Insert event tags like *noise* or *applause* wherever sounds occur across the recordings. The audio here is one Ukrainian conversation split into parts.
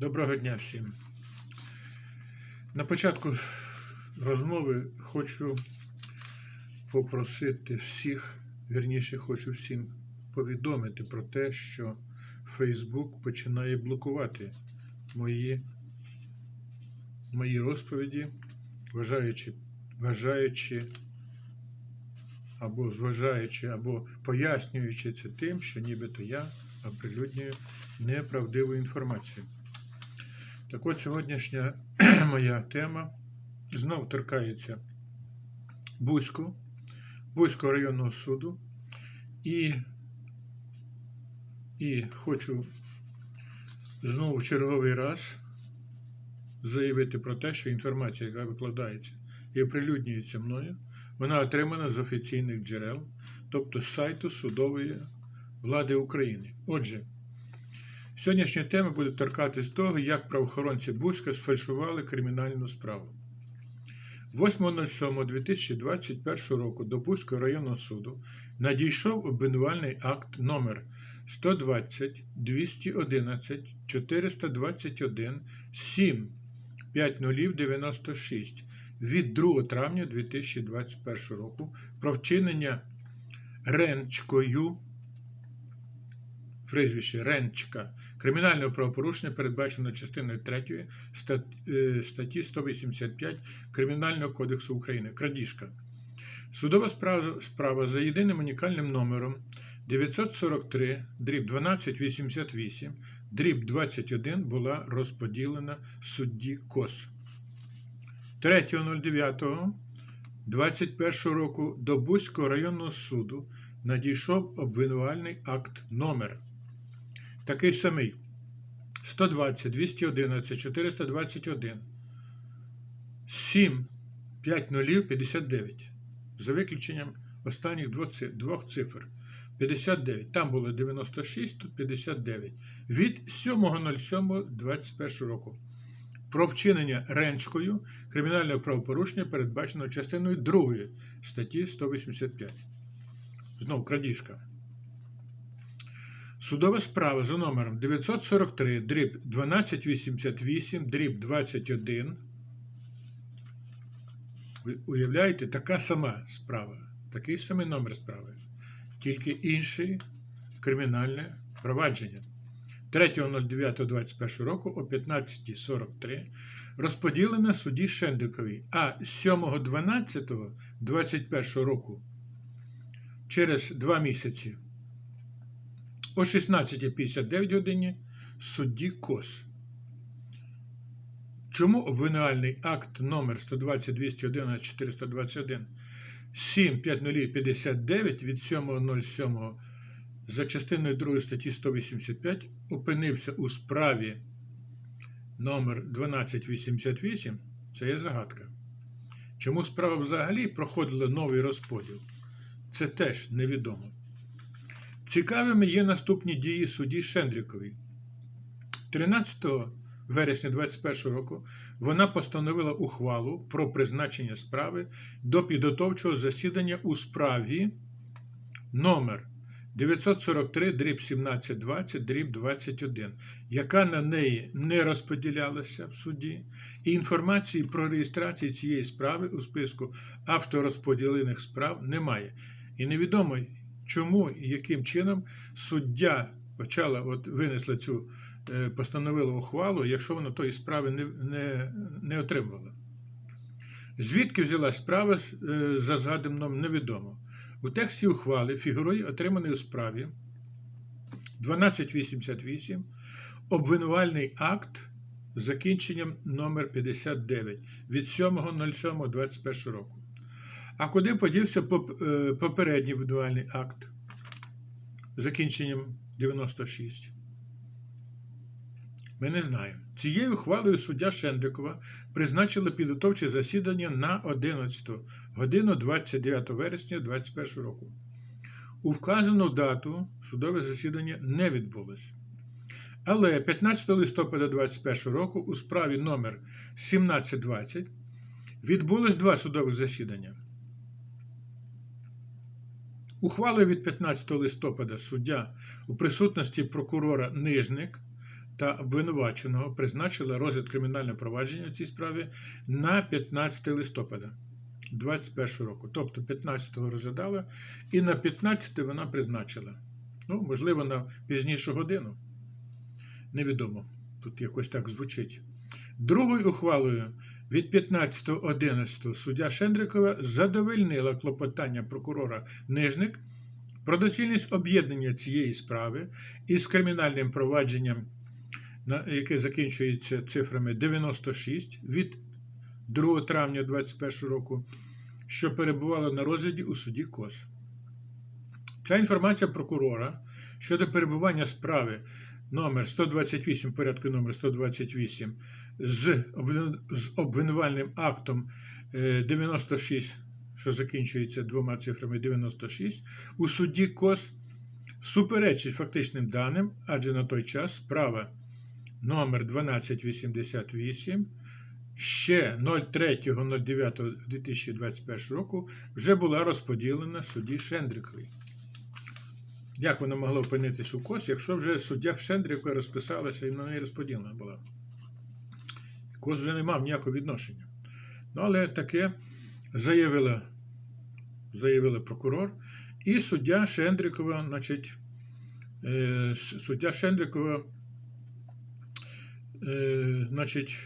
Доброго дня всім. На початку розмови хочу попросити всіх, вірніше, хочу всім повідомити про те, що Facebook починає блокувати мої, мої розповіді, вважаючи, вважаючи або зважаючи, або пояснюючи це тим, що нібито я оприлюднюю неправдиву інформацію. Так от сьогоднішня *clears throat* моя тема знов торкається Бузьку, Бузького районного суду. І, і хочу знову в черговий раз заявити про те, що інформація, яка викладається і оприлюднюється мною, вона отримана з офіційних джерел, тобто з сайту судової влади України. Отже, Сьогоднішня тема буде торкатись того, як правоохоронці Бузька сфальшували кримінальну справу. 8.07.2021 року до Бузького районного суду надійшов обвинувальний акт номер 120 211 421 7 5096 від 2 травня 2021 року про вчинення Ренчкою прізвище Ренчка кримінального правопорушення, передбачено частиною 3 статті 185 Кримінального кодексу України. Крадіжка. Судова справа, справа за єдиним унікальним номером 943 дріб 1288 дріб 21 була розподілена судді КОС. 3.09.21 року до Бузького районного суду надійшов обвинувальний акт номер такий самий 120, 211, 421, 7, 5 нулів, 59. За виключенням останніх двох цифр. 59. Там було 96, тут 59. Від 7.07.21 року. Про вчинення ренчкою кримінального правопорушення передбачено частиною 2 статті 185. Знову крадіжка. Судова справа за номером 943 дріб 1288 дріб 21. Ви уявляєте, така сама справа, такий самий номер справи, тільки інше кримінальне провадження. 3.09.21 року о 15.43 розподілена судді Шендиковій, а 7.12.21 року через два місяці о 16.59 годині судді КОС. Чому обвинувальний акт номер 120 211 421 75059 від 7.07 за частиною 2 статті 185 опинився у справі номер 1288 це є загадка. Чому справа взагалі проходила новий розподіл? Це теж невідомо. Цікавими є наступні дії судді Шендріковій. 13 вересня 2021 року вона постановила ухвалу про призначення справи до підготовчого засідання у справі номер 943 дріб 1720 дріб 21, яка на неї не розподілялася в суді, і інформації про реєстрацію цієї справи у списку авторозподілених справ немає. І невідомо, чому і яким чином суддя почала от винесла цю е, постановила ухвалу, якщо вона тої справи не, не, не отримувала. Звідки взялась справа е, за згаданим невідомо. У тексті ухвали фігурує отриманий у справі 1288 обвинувальний акт з закінченням номер 59 від 7.07.21 року. А куди подівся е, попередній будувальний акт закінченням 96? Ми не знаємо. Цією ухвалою суддя Шендрикова призначила підготовче засідання на 11 годину 29 вересня 2021 року. У вказану дату судове засідання не відбулося. Але 15 листопада 2021 року у справі номер 1720 відбулось два судових засідання. Ухвалою від 15 листопада суддя у присутності прокурора Нижник та обвинуваченого призначила розгляд кримінального провадження в цій справі на 15 листопада 2021 року. Тобто 15-го розглядала і на 15 вона призначила. Ну, можливо, на пізнішу годину. Невідомо. Тут якось так звучить. Другою ухвалою від 15.11 суддя Шендрикова задовольнила клопотання прокурора Нижник про доцільність об'єднання цієї справи із кримінальним провадженням, яке закінчується цифрами 96 від 2 травня 2021 року, що перебувало на розгляді у суді КОС. Ця інформація прокурора щодо перебування справи номер 128 порядку номер 128 з, обвинувальним актом е, 96, що закінчується двома цифрами 96, у суді КОС суперечить фактичним даним, адже на той час справа номер 1288 ще 03.09.2021 року вже була розподілена судді Шендріковій. Як вона могла опинитись у КОС, якщо вже суддя Шендрікової розписалася і на неї розподілена була? КОС не мав ніякого відношення. Ну, але таке заявила, заявила прокурор, і суддя Шендрікова, значить, е, суддя Шендрікова, е, значить,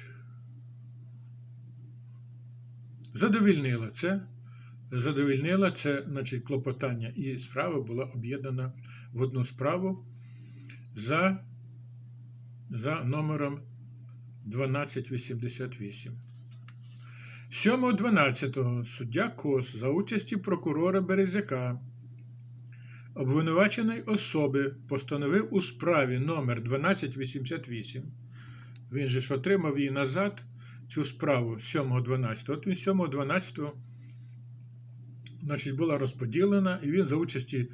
задовільнила це, задовільнила це, значить, клопотання, і справа була об'єднана в одну справу за, за номером 1288. 7.12 суддя Кос за участі прокурора Березяка обвинуваченої особи постановив у справі номер 1288. Він же ж отримав її назад, цю справу 7.12. От він 7.12 значить, була розподілена, і він за участі.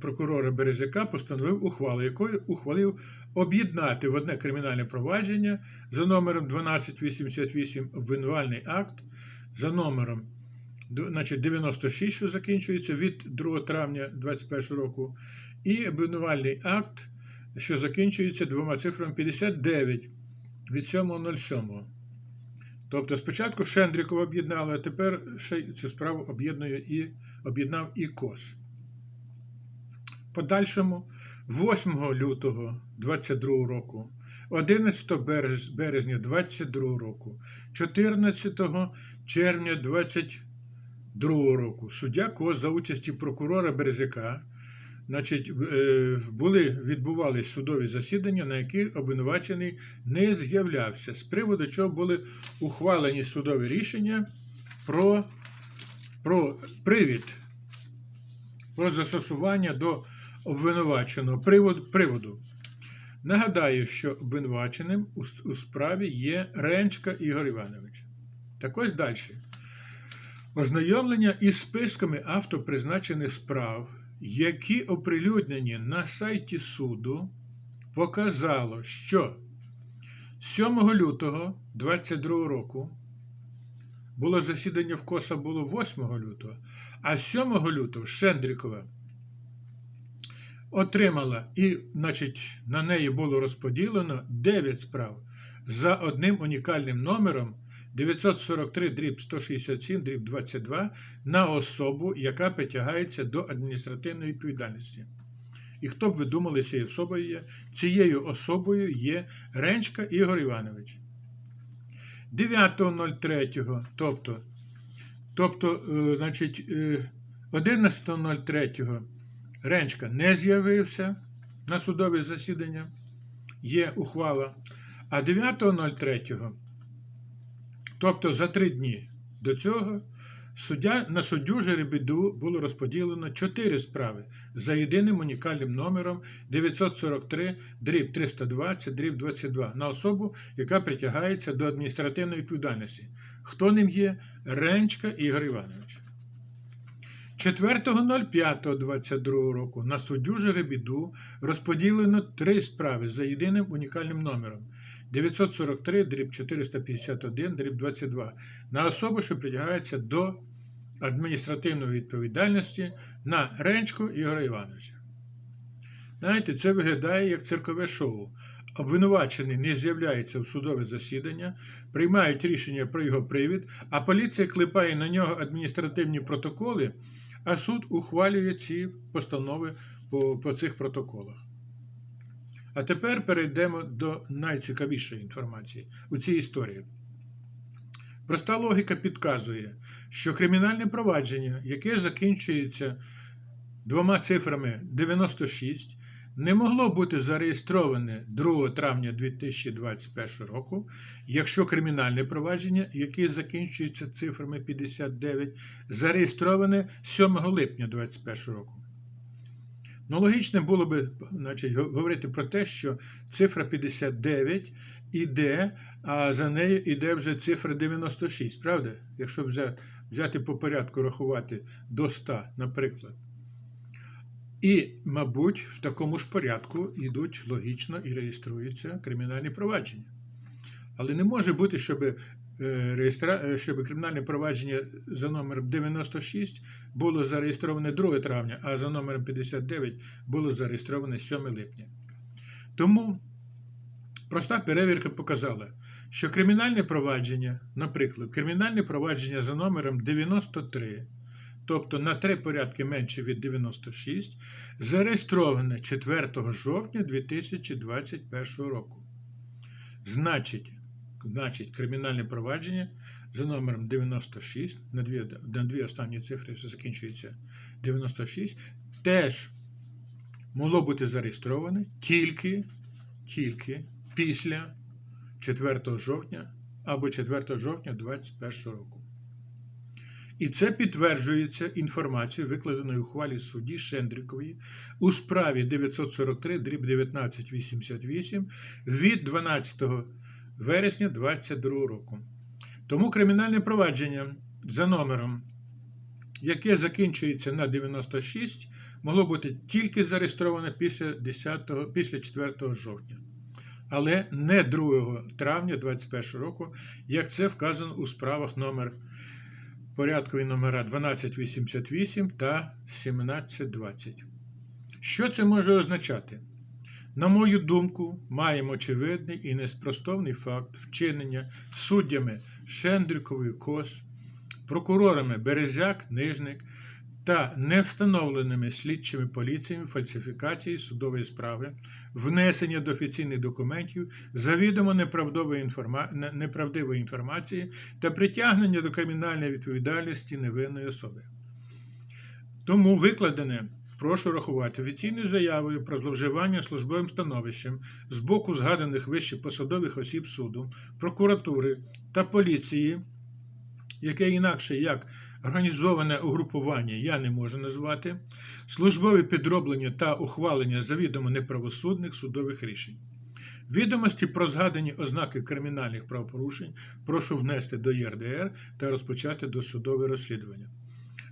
Прокурора Березяка постановив ухвалу, якою ухвалив об'єднати в одне кримінальне провадження за номером 1288 обвинувальний акт, за номером значить, 96, що закінчується від 2 травня 2021 року, і обвинувальний акт, що закінчується двома цифрами 59 від 7.07. Тобто спочатку Шендрікова об'єднали, а тепер ще цю справу об'єднує і об'єднав і КОС. Подальшому 8 лютого 22 року, 11 березня 22 року, 14 червня 22 року. Суддя КОС за участі прокурора Березяка значить, е, були, відбувались судові засідання, на яких обвинувачений не з'являвся, з приводу чого були ухвалені судові рішення про, про привід, про застосування до обвинуваченого приводу. Нагадаю, що обвинуваченим у справі є Ренчка Ігор Іванович. Так ось далі. Ознайомлення із списками автопризначених справ, які оприлюднені на сайті суду, показало, що 7 лютого 2022 року було засідання в КОСа було 8 лютого, а 7 лютого Шендрікова отримала і, значить, на неї було розподілено 9 справ за одним унікальним номером 943 дріб 167 дріб 22 на особу, яка притягається до адміністративної відповідальності. І хто б ви думали, цією особою є? Цією особою є Ренчка Ігор Іванович. 9.03, тобто, тобто е, значить, е, 11.03 Ренчка не з'явився на судове засідання, є ухвала. А 9.03, тобто за три дні до цього, суддя, на суддю Жеребіду було розподілено 4 справи за єдиним унікальним номером 943 дріб 320 дріб 22 на особу, яка притягається до адміністративної відповідальності. Хто ним є? Ренчка Ігор Іванович. 4.05.22 року на суддю Жеребіду розподілено три справи за єдиним унікальним номером 943 дріб 451 дріб 22 на особу, що притягається до адміністративної відповідальності на Ренчку Ігоря Івановича. Знаєте, це виглядає як циркове шоу. обвинувачений не з'являється в судове засідання, приймають рішення про його привід, а поліція клепає на нього адміністративні протоколи, а суд ухвалює ці постанови по, по цих протоколах. А тепер перейдемо до найцікавішої інформації у цій історії. Проста логіка підказує, що кримінальне провадження, яке закінчується двома цифрами 96, не могло бути зареєстроване 2 травня 2021 року, якщо кримінальне провадження, яке закінчується цифрами 59, зареєстроване 7 липня 2021 року. Ну, логічно було би значить, говорити про те, що цифра 59 іде, а за нею іде вже цифра 96, правда? Якщо взяти по порядку рахувати до 100, наприклад. І, мабуть, в такому ж порядку йдуть логічно і реєструються кримінальні провадження. Але не може бути, щоб, реєстра... щоб кримінальне провадження за номером 96 було зареєстроване 2 травня, а за номером 59 було зареєстроване 7 липня. Тому проста перевірка показала, що кримінальне провадження, наприклад, кримінальне провадження за номером 93 тобто на три порядки менше від 96, зареєстроване 4 жовтня 2021 року. Значить, значить кримінальне провадження за номером 96, на дві, на дві останні цифри, що закінчується 96, теж могло бути зареєстроване тільки, тільки після 4 жовтня або 4 жовтня 2021 року. І це підтверджується інформацією, викладеною у хвалі судді Шендрікової у справі 943 дріб 1988 від 12 вересня 2022 року. Тому кримінальне провадження за номером, яке закінчується на 96, могло бути тільки зареєстроване після 10, після 4 жовтня. Але не 2 травня 2021 року, як це вказано у справах номер порядкові номера 1288 та 1720. Що це може означати? На мою думку, маємо очевидний і неспростовний факт вчинення суддями Шендрікової Кос, прокурорами Березяк, Нижник та невстановленими слідчими поліціями фальсифікації судової справи, внесення до офіційних документів, завідомо неправдивої, інформа... неправдивої інформації та притягнення до кримінальної відповідальності невинної особи. Тому викладене. Прошу рахувати офіційною заявою про зловживання службовим становищем з боку згаданих вище посадових осіб суду, прокуратури та поліції, яке інакше як організоване угрупування я не можу назвати, службові підроблення та ухвалення завідомо неправосудних судових рішень. Відомості про згадані ознаки кримінальних правопорушень прошу внести до ЄРДР та розпочати досудове розслідування.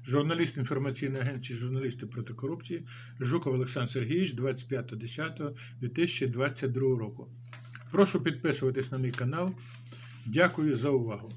Журналіст інформаційної агенції журналісти проти корупції Жуков Олександр Сергійович 25.10.2022 року. Прошу підписуватись на мій канал. Дякую за увагу.